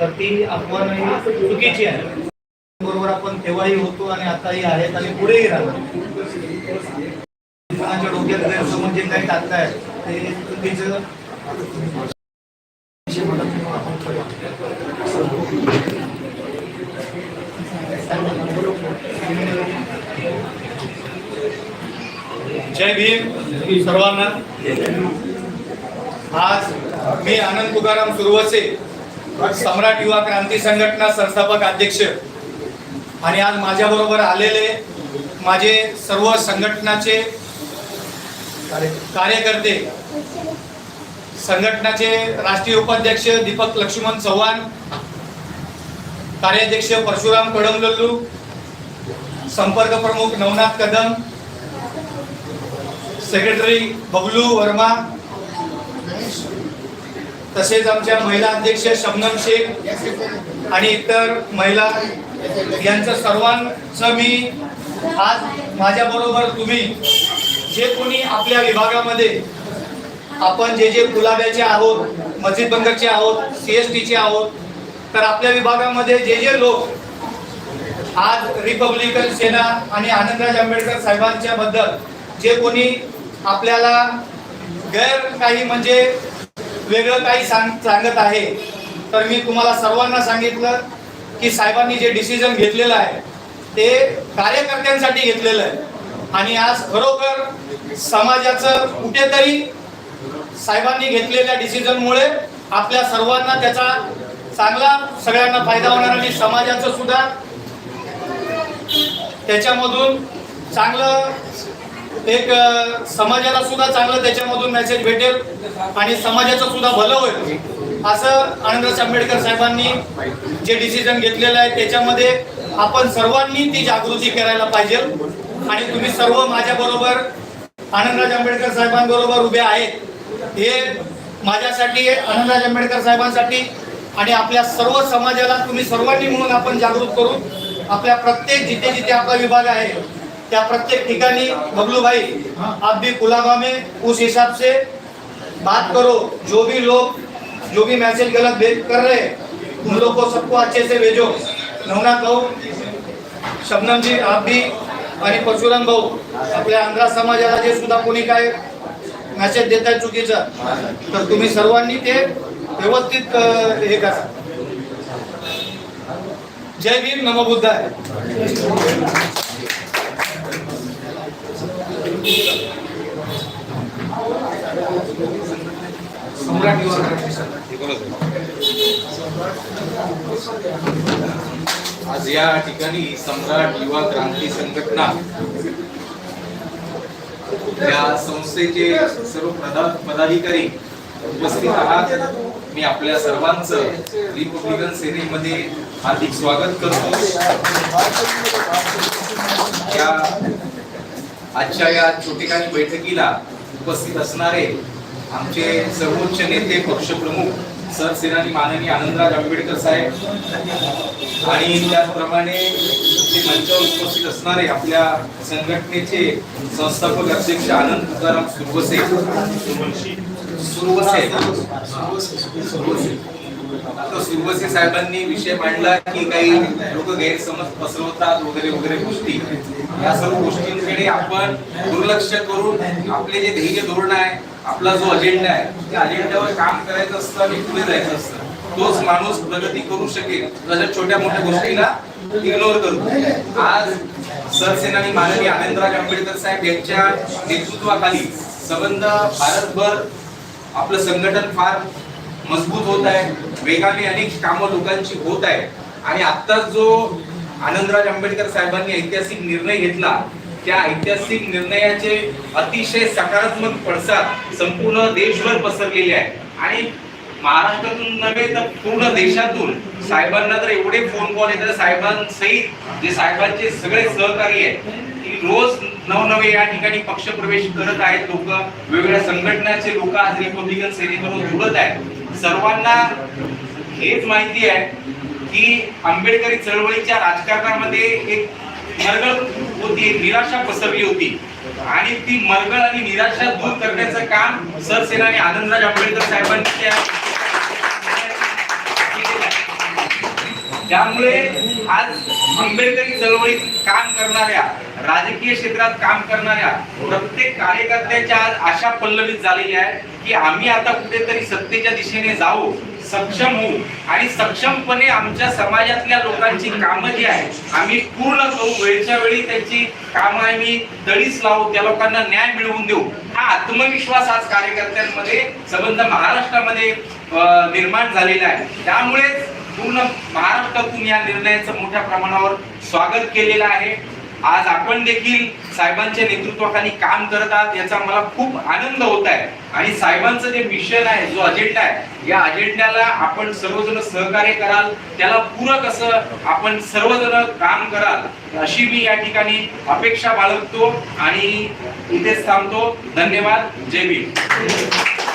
तर ती अफवा चुकीची आहे. बरोबर आपण तेव्हाही होतो आणि आताही आहेत आणि पुढेही राहणार. कोणाच्या डोक्यात गैरसमज जे काही टाकतायत ते चुकीचं. जय भीम सर्वांना. आज मी आनंद तुकाराम सुरवसे सम्राट युवा क्रांती संघटना संस्थापक अध्यक्ष. आणि आज माझ्याबरोबर आलेले माझे सर्व संघटनाचे कार्यकर्ते. संघटनाचे राष्ट्रीय उपाध्यक्ष दीपक लक्ष्मण चव्हाण कार्याध्यक्ष परशुराम कडमलल्लू संपर्क प्रमुख नवनाथ कदम सेक्रेटरी बबलू वर्मा तसेच आमच्या महिला अध्यक्ष शबनम शेख आणि इतर महिला यांचं सर्वांचं मी आज माझ्याबरोबर तुम्ही जे कोणी आपल्या विभागामध्ये आपण जे जे गुलाब्याचे आहोत मस्जिद बंदरचे आहोत सी एस टीचे आहोत तर आपल्या विभागामध्ये जे जे लोक आज रिपब्लिकन सेना आणि आनंदराज आंबेडकर साहेबांच्या बद्दल जे कोणी आपल्याला गैर काही म्हणजे वेगळं काही सांग सांगत आहे. तर मी तुम्हाला सर्वांना सांगितलं की साहेबांनी जे डिसिजन घेतलेलं आहे ते कार्यकर्त्यांसाठी घेतलेलं आहे. आणि आज खरोखर समाजाचं कुठेतरी साहेबांनी घेतलेल्या डिसिजनमुळे आपल्या सर्वांना त्याचा चांगला सगळ्यांना फायदा होणार आणि समाजाचं सुद्धा त्याच्यामधून चांगलं एक समाजाला सुद्धा चांगलं त्याच्यामधून मेसेज भेटेल आणि समाजाचं सुद्धा भलं होईल. असं आनंदराज आंबेडकर साहेबांनी जे डिसिजन घेतलेलं आहे त्याच्यामध्ये आपण सर्वांनी ती जागृती करायला पाहिजे. आणि तुम्ही सर्व माझ्याबरोबर आनंदराज आंबेडकर साहेबांबरोबर उभे आहेत. हे माझ्यासाठी आनंदराज आंबेडकर साहेबांसाठी आणि आपल्या सर्व समाजाला तुम्ही सर्वांनी म्हणून आपण जागृत करू आपल्या प्रत्येक जिथे जिथे आपला विभाग आहे त्या प्रत्येक ठिकाणी बबलू भाई आप भी कुलाबा में उस हिसाब से बात करो जो भी लोग जो भी मैसेज गलत भेज कर रहे उन लोग को सबको अच्छे से भेजो। नवनाथ कहो शबनम जी आप भी आणि परशुराम भाऊ आपल्या आंध्रा समाजाला जे सुद्धा कोणी काय मेसेज देत आहे चुकीचा तर तुम्ही सर्वांनी ते व्यवस्थित हे करा. जय भीम नमो बुद्धाय. सम्राट युवा क्रांती आज या ठिकाणी सम्राट युवा क्रांती संघटना या संस्थेचे सर्व प्रदा- पदाधिकारी उपस्थित आहात. मी आपल्या सर्वांचं रिपब्लिकन सेनेमध्ये हार्दिक स्वागत करतो. या आजच्या या छोटेखानी बैठकीला उपस्थित असणारे आमचे सर्वोच्च नेते पक्षप्रमुख सरसेनानी माननीय आनंदराज आंबेडकर साहेब आणि त्याचप्रमाणे मंचावर उपस्थित असणारे आपल्या संघटनेचे संस्थापक अध्यक्ष आनंद तुकाराम सुरवसे. सुरवसे. सुरवसे. आता सुरवसे साहेबांनी विषय मांडला की काही लोक गैरसमज पसरवतात वगैरे वगैरे गोष्टी. या सर्व गोष्टींकडे आपण दुर्लक्ष करून आपले जे ध्येय धोरण आहे आपला जो अजेंडा आहे त्या अजेंड्यावर काम करायचं असतं आणि पुढे जायचं असतं. तोच माणूस प्रगती करू शकेल. तशा छोट्या मोठ्या गोष्टीला इग्नोर करतो आज सरसेनानी माननीय आनंदराज आंबेडकर साहेब यांच्या नेतृत्वाखाली संबंध भारतभर आपलं संघटन फार मजबूत होत आहे. वेगाने अनेक कामं लोकांची होत आहे आणि आत्ताच जो आनंदराज आंबेडकर साहेबांनी ऐतिहासिक निर्णय घेतला. त्या ऐतिहासिक निर्णयाचे अतिशय सकारात्मक पडसाद संपूर्ण देशभर पसरलेले आहे आणि महाराष्ट्रातून नव्हे तर पूर्ण देशातून साहेबांना तर एवढे फोन कॉल येतात साहेबांसहित जे साहेबांचे सगळे सहकारी आहेत की रोज नवनवे या ठिकाणी पक्षप्रवेश करत आहेत लोक. वेगवेगळ्या संघटनाचे लोक आज रिपब्लिकन सेनेकडून जुळत आहेत. सर्वांना हेच माहिती आहे की आंबेडकरी चळवळीच्या राजकारणामध्ये एक मरगळ होती निराशा पसरली होती. आणि ती मरगळ आणि निराशा दूर करण्याचं काम सरसेनानी आनंदराज आंबेडकर साहेबांनी त्यामुळे आज आंबेडकरी चळवळीत काम करणाऱ्या राजकीय क्षेत्रात काम करणाऱ्या प्रत्येक कार्यकर्त्याच्या आज आशा पल्लवित झालेली आहे की आम्ही आता कुठेतरी सत्तेच्या दिशेने जाऊ सक्षम होऊ. आणि सक्षमपणे आमच्या समाजातल्या लोकांची कामं जी आहे आम्ही पूर्ण करू. वेळच्या वेळी त्यांची कामं आम्ही तळीस लावू त्या लोकांना न्याय मिळवून देऊ. हा आत्मविश्वास आज कार्यकर्त्यांमध्ये संबंध महाराष्ट्रामध्ये निर्माण झालेला आहे. त्यामुळेच पूर्ण महाराष्ट्रातून या निर्णयाचं मोठ्या प्रमाणावर स्वागत केलेलं आहे. आज आपण देखील साहेबांच्या नेतृत्वाखाली काम करत आहात याचा मला खूप आनंद होत आहे. आणि साहेबांचं जे मिशन आहे जो अजेंडा आहे या अजेंड्याला आपण सर्वजण सहकार्य कराल त्याला पूरक असं आपण सर्वजण काम कराल अशी मी या ठिकाणी अपेक्षा बाळगतो आणि इथेच थांबतो. धन्यवाद. जय भीम.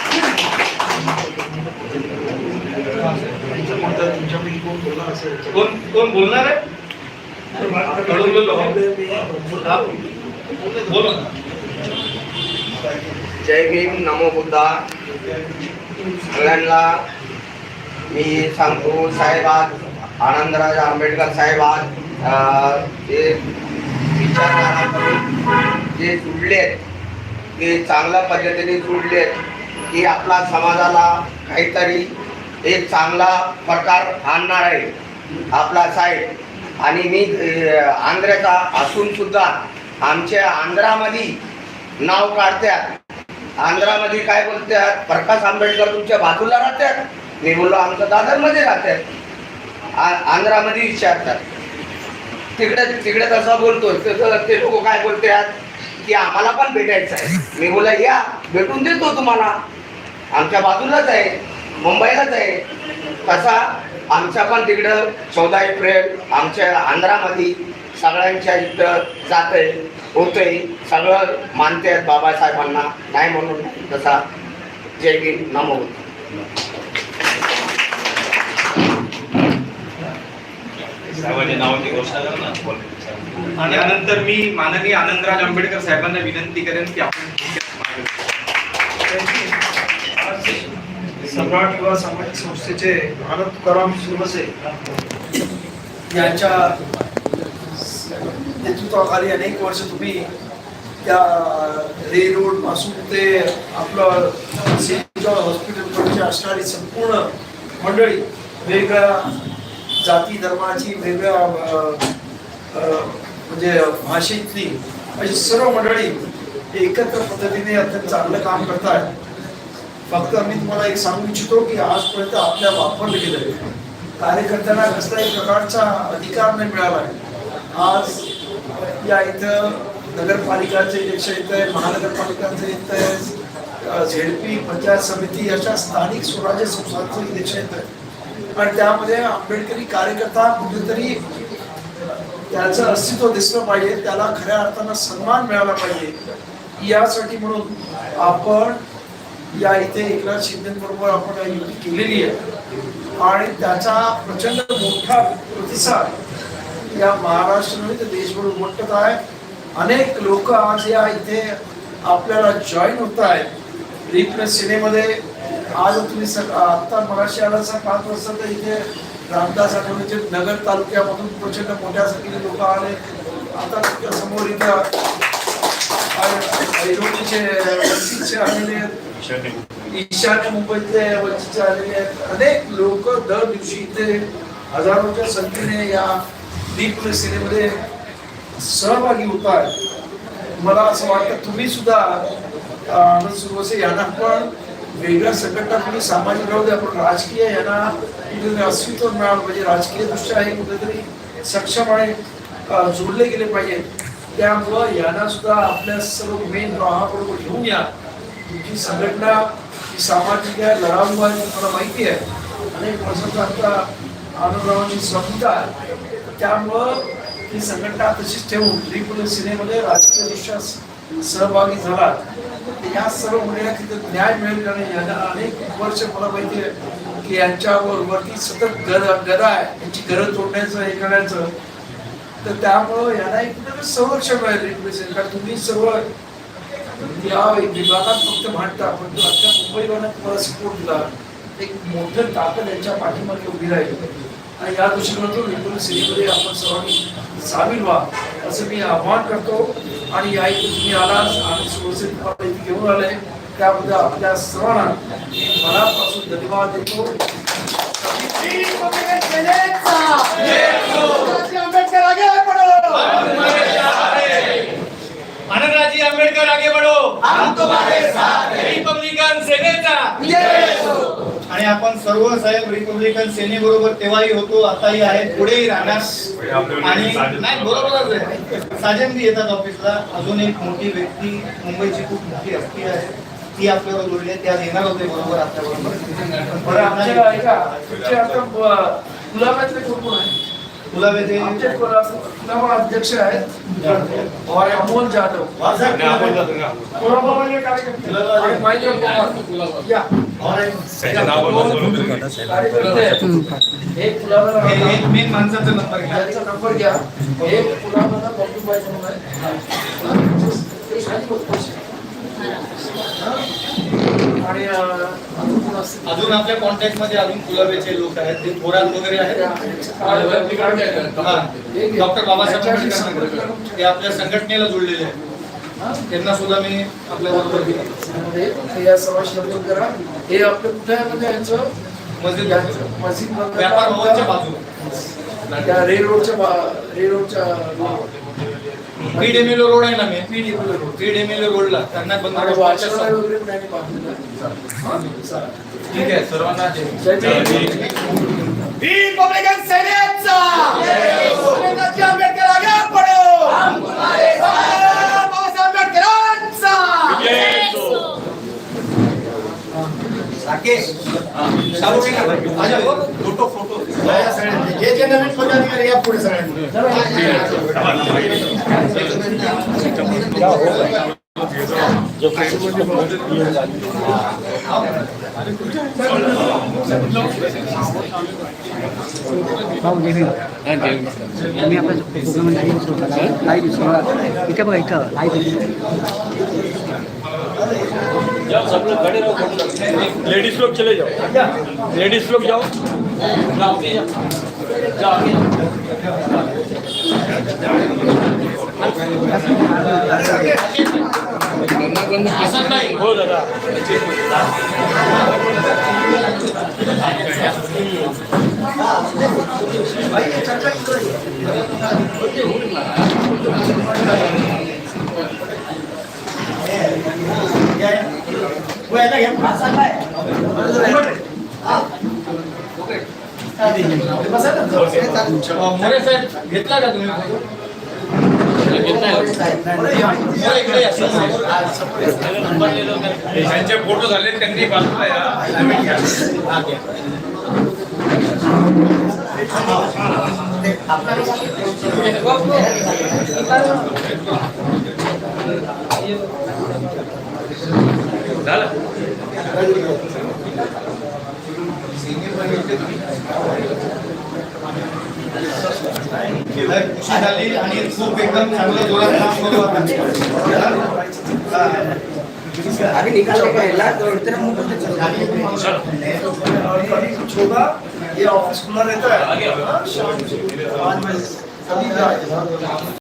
कोण कोण बोलणार आहे कडून बोललो. हा. बोला जय भीम नमो बुद्धा सगळ्यांना मी सांगतो साहेब आज आनंदराज आंबेडकर साहेब आज अं, जे विचारधारामध्ये जे जुडलेत ते चांगल्या पद्धतीने जुडलेत की आपला समाजाला काहीतरी एक चांगला प्रकार आणणार आहे आपला साहेब. आणि मी अं, आंध्राचा असून सुद्धा आमच्या आंध्रामध्ये नाव काढतात. आंध्रामध्ये काय बोलतात? प्रकाश आंबेडकर तुमच्या बाजूला राहतात. मी बोललो आमचं दादरमध्ये राहतात. आंध्रामध्ये विचारतात. तिकडे तिकडे तसं बोलतो. तसं ते लोक काय बोलतात? की आम्हाला पण भेटायचं आहे. मी बोला या भेटून देतो तुम्हाला. आमच्या बाजूलाच आहे. मुंबईलाच आहे. तसा आमच्या पण तिकडं चौदा एप्रिल आमच्या आंध्रामध्ये सगळ्यांच्या इथं जातंय होतंय. सगळं मानते बाबासाहेबांना. नाही म्हणून. तसा जय भीम नमो. आणि त्यानंतर मी माननीय आनंदराज आंबेडकर साहेबांना विनंती करेन की आपण सम्राट युवा सामाजिक संस्थेचे भारत तुकाराम सुरवसे यांच्या नेतृत्वाखाली अनेक वर्ष तुम्ही त्या रे रोडपासून ते आपलं सेंट जॉर्ज हॉस्पिटलपर्यंतची असणारी संपूर्ण मंडळी वेगळ्या जाती धर्माची वेगळ्या म्हणजे भाषेतली अशी सर्व मंडळी एकत्र पद्धतीने अत्यंत चांगलं काम करतात फक्त मी तुम्हाला एक सांगू इच्छितो की आजपर्यंत आपल्या वापरलं गेलं कार्यकर्त्यांना एक प्रकारचा अधिकार नाही मिळाला आहे. आज या इथं नगरपालिकाचे इलेक्शन येत आहे महानगरपालिकाचे येत आहे झेडपी पंचायत समिती अशा स्थानिक स्वराज्य संस्थांचं इलेक्शन येत आहे आणि त्यामध्ये आंबेडकरी कार्यकर्ता कुठेतरी त्याचं अस्तित्व दिसलं पाहिजे त्याला खऱ्या अर्थानं सन्मान मिळाला पाहिजे. यासाठी म्हणून आपण या इथे एकनाथ शिंदेबरोबर आपण युती केलेली आहे. आणि त्याचा प्रचंड मोठा प्रतिसाद या महाराष्ट्र तर देशभर उमटत आहे. अनेक लोक आज या इथे आपल्याला जॉईन होत आहेत. रिप्रेस सिनेमध्ये आज तुम्ही सग आत्ता मराठी आला पाच वाजता तर इथे रामदास आठवलेचे नगर तालुक्यामधून प्रचंड मोठ्या संख्येने लोक आले. आता समोर इथं आलेले आहेत. ईशान्य मुंबईतले वंचित आलेले आहेत. अनेक लोक दर दिवशी इथे हजारोच्या संख्येने या दीप सेनेमध्ये सहभागी होत आहेत मला असं वाटतं तुम्ही सुद्धा आनंद सुरवसे यांना पण वेगळ्या संघटना तुम्ही सामाजिक राहू द्या. पण राजकीय यांना कुठेतरी अस्तित्व मिळालं पाहिजे म्हणजे राजकीय दृष्ट्या हे कुठेतरी सक्षम आणि जोडले गेले पाहिजे त्यामुळं यांना सुद्धा आपल्या सर्व मेन प्रवाहाबरोबर घेऊन या. तुमची संघटना ही सामाजिक आहे लढाऊ आहे तुम्हाला माहिती आहे अनेक वर्षाचा आता आनंदरावांची संहिता आहे. त्यामुळं ही संघटना तशीच ठेवून त्रिपुल सेनेमध्ये राजकीय दृष्ट्या सहभागी झाला या सर्व मुलींना तिथे न्याय मिळेल आणि यांना अनेक वर्ष मला माहिती आहे की यांच्यावर वरती सतत गद गदा आहे. यांची गरज तोडण्याचं हे करण्याचं. तर त्यामुळं यांना एक संरक्षण मिळेल. रिप्रेझेंट कारण तुम्ही सर्व या विभागात फक्त भांडता पण तो अख्ख्या मुंबईवाला तुम्हाला सपोर्ट दिला एक मोठं ताकद यांच्या पाठीमागे उभी राहील आणि या दृष्टिकोनातून एकूण सिटीमध्ये आपण सर्वांनी सामील व्हा असं मी आवाहन करतो आणि या इथे तुम्ही आला आणि सुरक्षित तुम्हाला इथे घेऊन आले त्याबद्दल आपल्या सर्वांना मी मनापासून धन्यवाद देतो आनंदराजी आंबेडकर आगे बढो। रिपब्लिकन सेनेचा। आणि आपण सर्व साहेब रिपब्लिकन सेनेबरोबर तेव्हाही होतो आताही आहे पुढेही राहणार. आणि नाही बरोबरच आहे. साजनबी येतात ऑफिसला अजून एक मोठी व्यक्ती मुंबईची खूप मोठी हस्ती आहे. ती आपल्यावर जोडली आहे. ते आज येणार होते बरोबर आपल्याबरोबर बरं आमच्या गुलाबातले कोण कोण आहे. गुलाबा अध्यक्ष आहेत. और अमोल जाधव. एक मेन माणसाचा नंबर घ्या नंबर घ्या. एक खाली बघतो. आणि अजून आपल्या कॉन्टॅक्टमध्ये अजून गुलाबेचे लोक आहेत ते थोरात वगैरे आहेत. डॉक्टर बाबासाहेब आंबेडकर. ते आपल्या संघटनेला जोडलेले आहेत. त्यांना सुद्धा मी आपल्या बरोबर या नोंद करा. हे आपलं कुठे आहे म्हणजे यांचं? मस्जिद मस्जिद व्यापार भवनच्या बाजूला. रेल रोडच्या रेल रोडच्या पीडेमिलो रोड आहे ना मी पीडी रोड पीडेमिलो रोडला त्यांना बंद. ठीक आहे सर्वांना जय हिंद. जय भीम. रिपब्लिकन सेनेचा आनंदराजी आंबेडकर आगे बढो बाबासाहेब आंबेडकरांचा राकेश. Photo photo. जे जे नवीन पदाधिकारी या पुढे सगळ्यांनी आम्ही आपला प्रोग्राम लाईव्ह इथे बघा इथं. लाईव्ह लेडीज लोग चले जाओ। लेडीज लोग जाओ। हो दादा। मोरे साहेब घेतला का तुम्ही त्यांचे फोटो झाले त्यांनी बाजूला या खुशी झाली आणि खूप एकदम चांगलं जोरात काम करू आपण. निकाल के ला तो इतना मुँह कुछ होगा ये ऑफ़िस खुला रहता है हाँ, आज मैं सभी का